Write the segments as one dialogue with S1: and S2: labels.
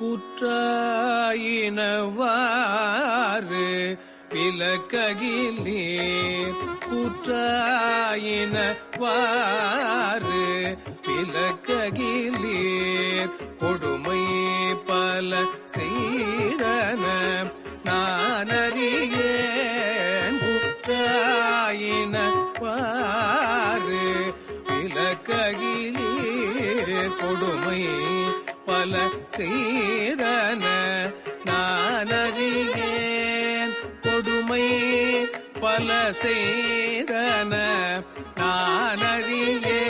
S1: குற்றாயினவாறு விலக்ககிலே குற்றாயினவாறு விலக்ககிலே கொடுமை பல செய்தன. நானறிய குற்றாயினவாறு. செய்தன. நானறியேன் கொடுமை பல செய்தன. நானறியேன்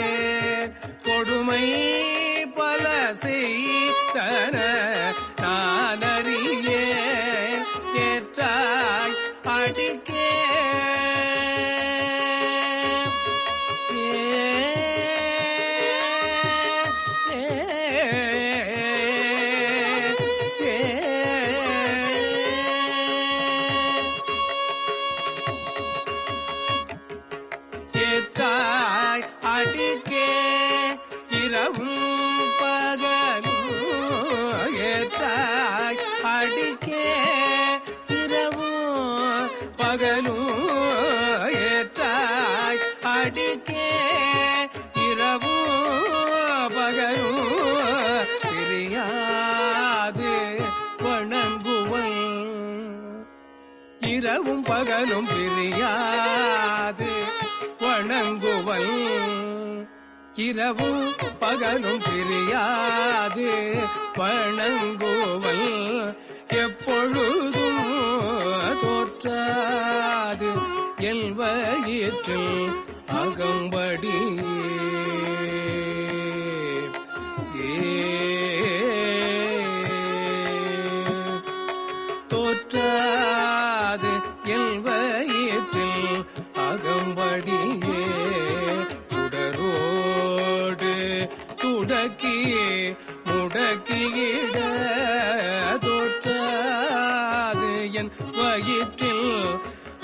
S1: பகலும் பிரியாது. வணங்குவன் இரவும் பகலும் பிரியாது. வணங்குவன் எப்பொழுதும் தோற்றாது. எல்வயிற்றில் அகம்படி என் வயிற்றில்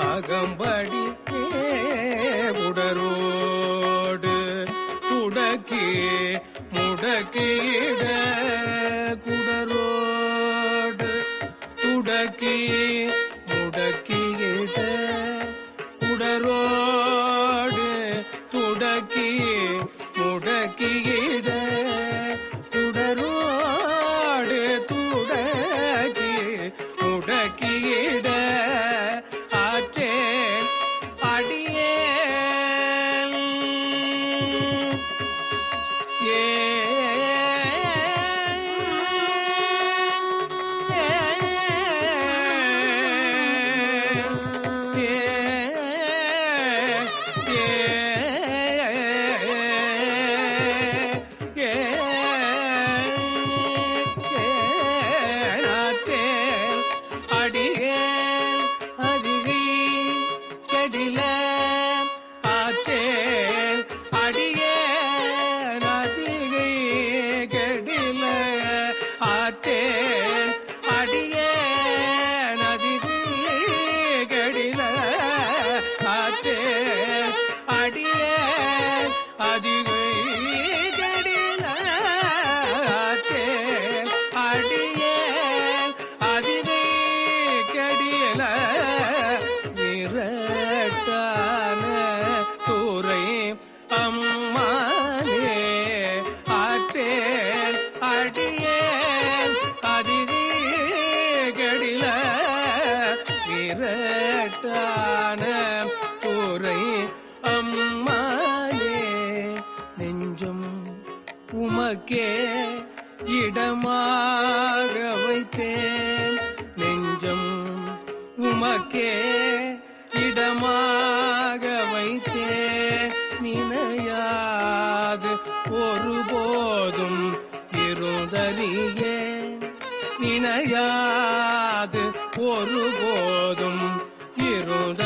S1: அகம்படி உடரோடு துடக்கி முடக்கிட Yeah.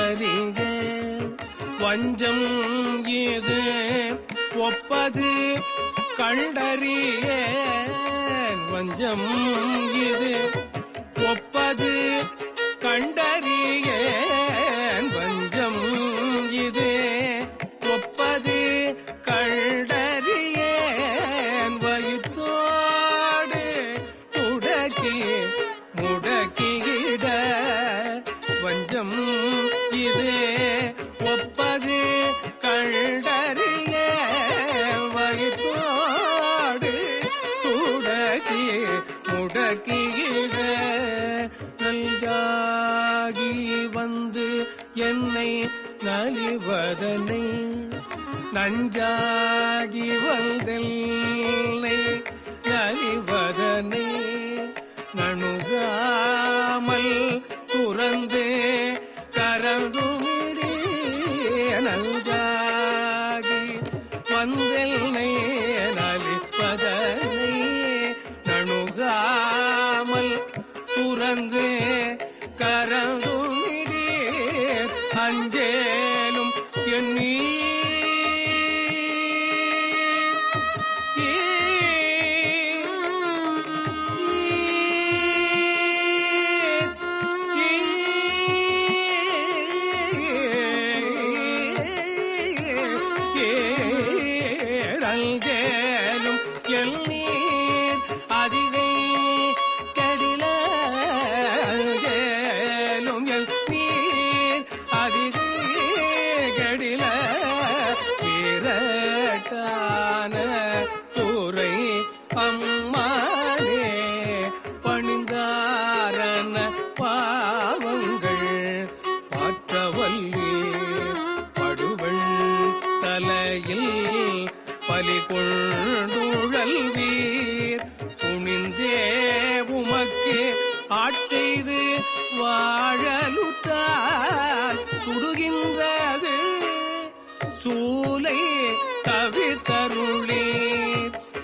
S1: அறிக வஞ்சம் இது ஒப்பது கண்டறிய வஞ்சம் இது ஒப்பது முடக்கிட நல்காகி வந்து என்னை நலிவதனை நஞ்சாகி வந்தெல்லை நலிவதனை நணுகாமல் துறந்து கரந்துமிடி நஞ்சாகி வந்தெல்லை நலிப்பதனை நணுகா துறந்து சூலை கவிதருளே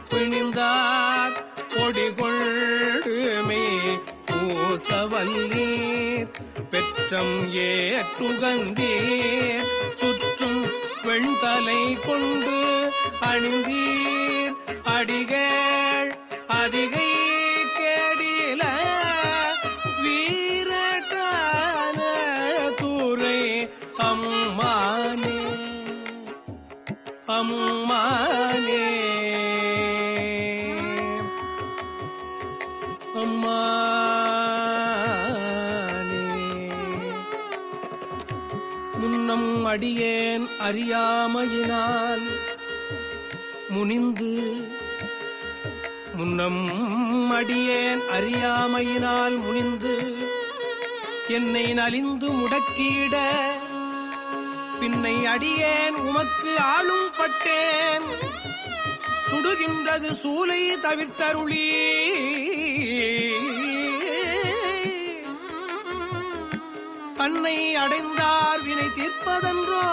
S1: பிணிந்தார் கொடிகொள்ளுமே பூசவல்லீர். பெற்றம் ஏற்றுகந்தீர். சுற்றும் வெண்தலை கொண்டு அணிந்தீர். அடிகள் அதிகை அம்மானே முன்னம் அடியேன் அறியாமையினால் முனிந்து முன்னம் அடியேன் அறியாமையினால் முனிந்து என்னை நலிந்து முடக்கிட பின்னை அடியேன் உமக்கு ஆளும் பட்டேன். சுடுகின்றது சூலை தவிர்த்தருளீ தன்னை அடைந்தார் வினை தீர்ப்பதன்றோ?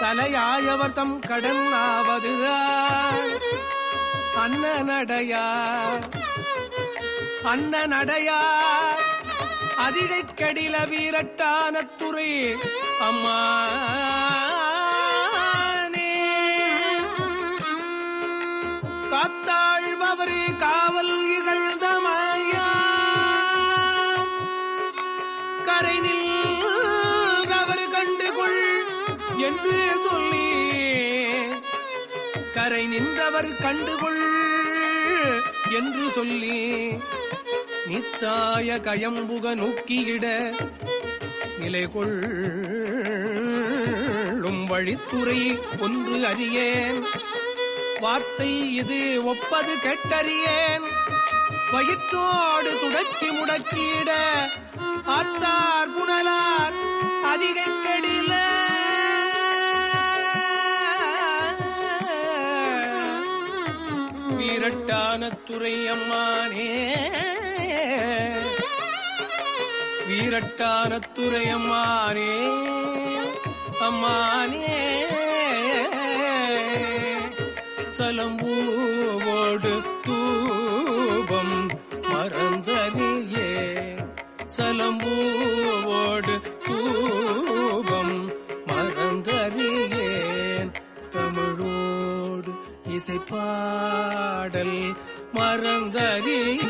S1: தலையாயவர் தம் கடன் ஆவதுதான். அண்ணனடையார் அண்ணனடையார். அதிகை கடில வீரட்டான துறை அம்மா. கரை நின்றவர் கண்டுகொள் என்று சொல்லி நித்தாய கயம்புக நோக்கியிட நிலை கொள்ளும் வழித்துறை ஒன்று அறியேன். வார்த்தை இது ஒப்பது கெட்டறியேன். வயிற்றோடு துடக்கி முடக்கிட ஆத்தார் புனலார். அதிகங்கடி கெடில வீரட்டான அம்மானே வீரட்டான துறை அம்மானே. அம்மானே சலம்பூவோடு தூபம் மறந்தறியே சலம்பூ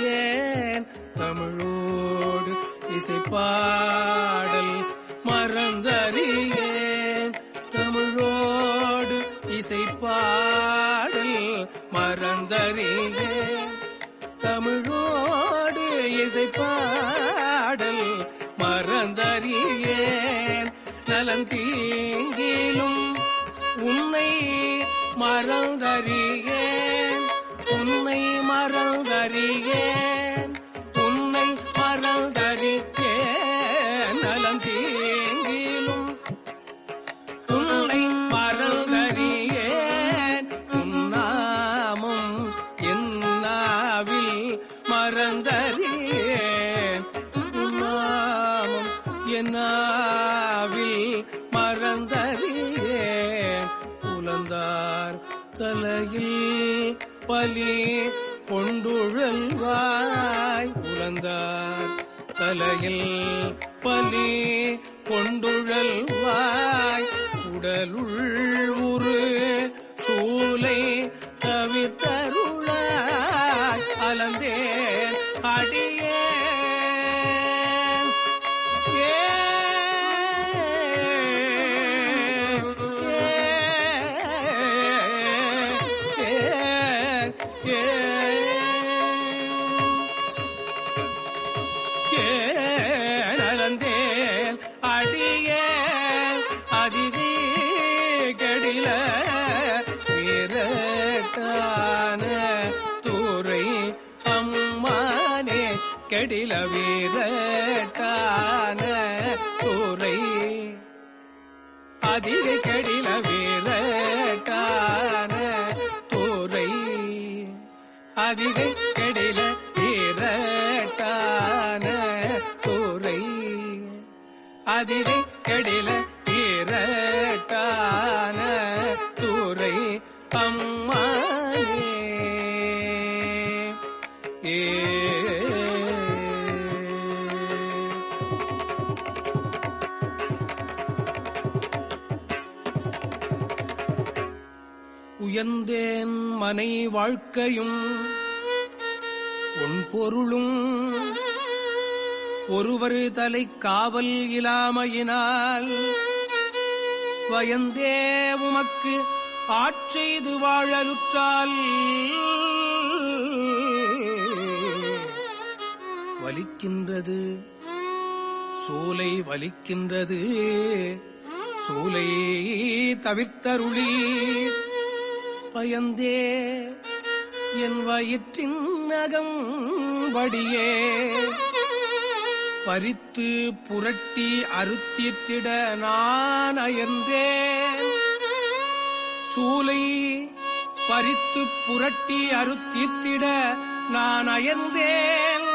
S1: ஏன் தமிழோடு இசை பாடல் மறந்தறியேன். தமிழோடு இசை பாடல் மறந்தறியேன். தமிழோடு இசை பாடல் மறந்தறியேன். நலன் தீங்கிலும் உன்னை மறந்தறியேன். மறந்தறியேன். உன்னை மறந்தறியேன் நலம் தீங்கிலும் தலையில் பலி கொண்டுழல் வாய் உடலுள் உரு சூலை கடில வீரட்டான தூரை அதிகை கடில வீரட்டான உயர்ந்தேன் மனை வாழ்க்கையும் உன் பொருளும் ஒருவர் தலை காவல் இலாமையினால் வயந்தே உமக்கு ஆட்செய்து வாழலுற்றால் வலிக்கின்றது சூலை வலிக்கின்றது சூலை தவிர்த்தருளி பயந்தே. என் வயிற்றின் நகம் வடியே. பறித்து புரட்டி அறுத்திட்டிட நான் அயர்ந்தேன். சூலை பறித்து புரட்டி அறுத்தித்திட நான் அயர்ந்தேன்.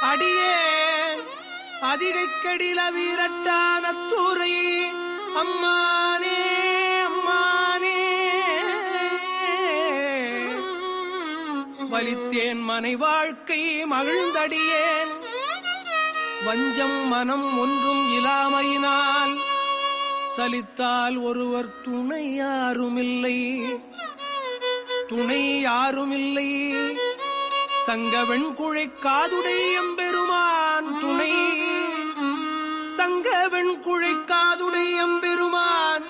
S1: அடியேன் அதிகைக்கடில வீரட்டான தூரை அம்மானே. பலித்தேன் மனை வாழ்க்கை மகிழ்ந்தடியேன். வஞ்சம் மனம் ஒன்றும் இலாமையினால் சலித்தால் ஒருவர் துணை யாருமில்லை. துணை யாருமில்லை. சங்க வெண்குழை காதுடை எம்பெருமான் துணை. சங்க வெண்குழை காதுடை எம்பெருமான்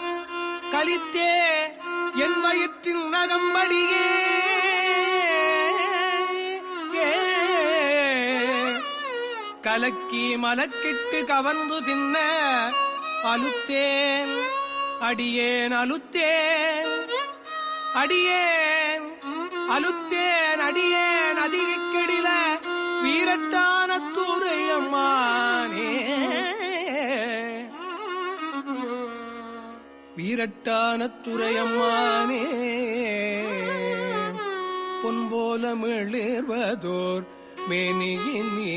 S1: கலித்தே என் வயிற்றின் நகம்படியே. கலக்கி மலக்கிட்டு கவர்ந்து தின்ன அலுத்தேன் அடியேன் அலுத்தேன் அடியேன் அலுத்தேன் அடியேன். அதிகக்கெடில வீரட்டான தூரையம்மானே வீரட்டான துறையம்மானே பொன்போல மிளிர்வதோர் மேனியினே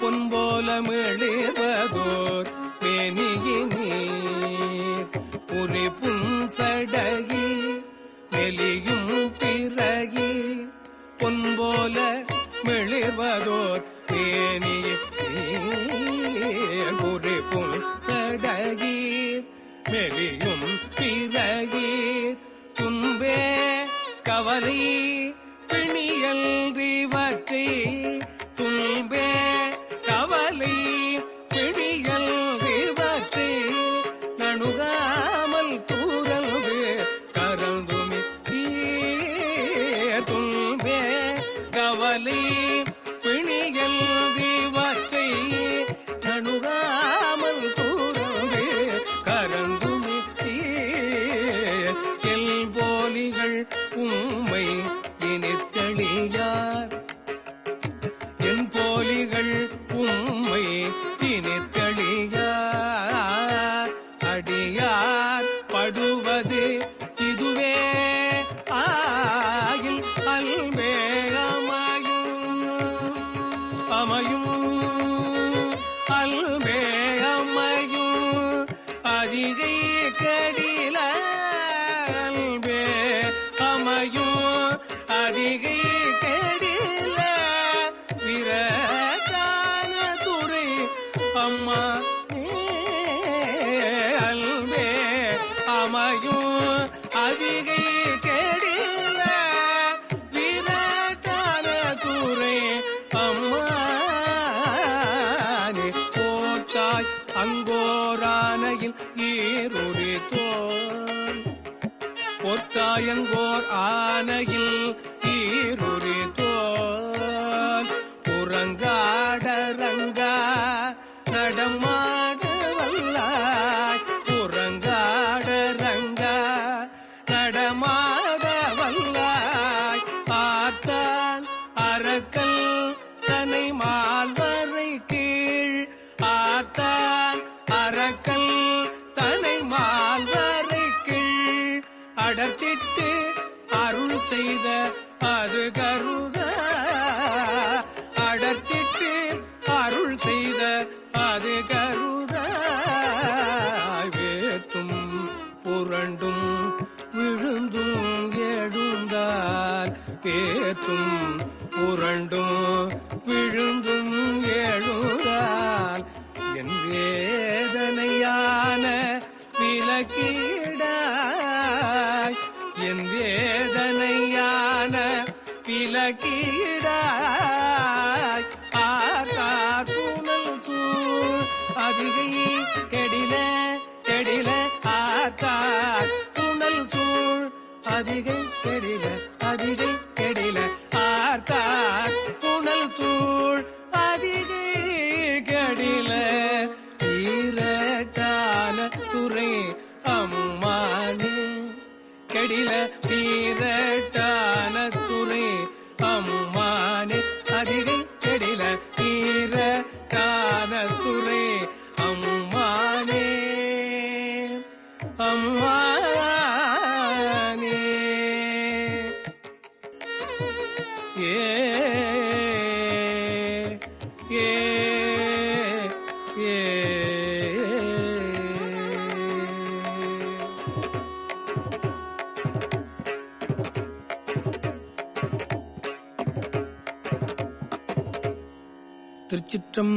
S1: பொன்போலமிழிவ மேகமாயும் அமையும். அங்கோரானையில் ஈருரித்தோர் பொற்றாயங்கோர் ஆனையில் அடர்த்திட்டு அருள் செய்த அது கருட அடர்த்திட்டு அருள் செய்த அது கருட வேத்தும் புரண்டும் விழுந்தும் எழுந்தார். பேத்தும் பிளக்கீடாய் ஆர்கார் புனல் சூழ். அதிகை கெடில கெடில ஆர்கார் புனல் சூழ். அதிகை கெடில அதிகை கெடில ஆர்கார் தீர மற்றும்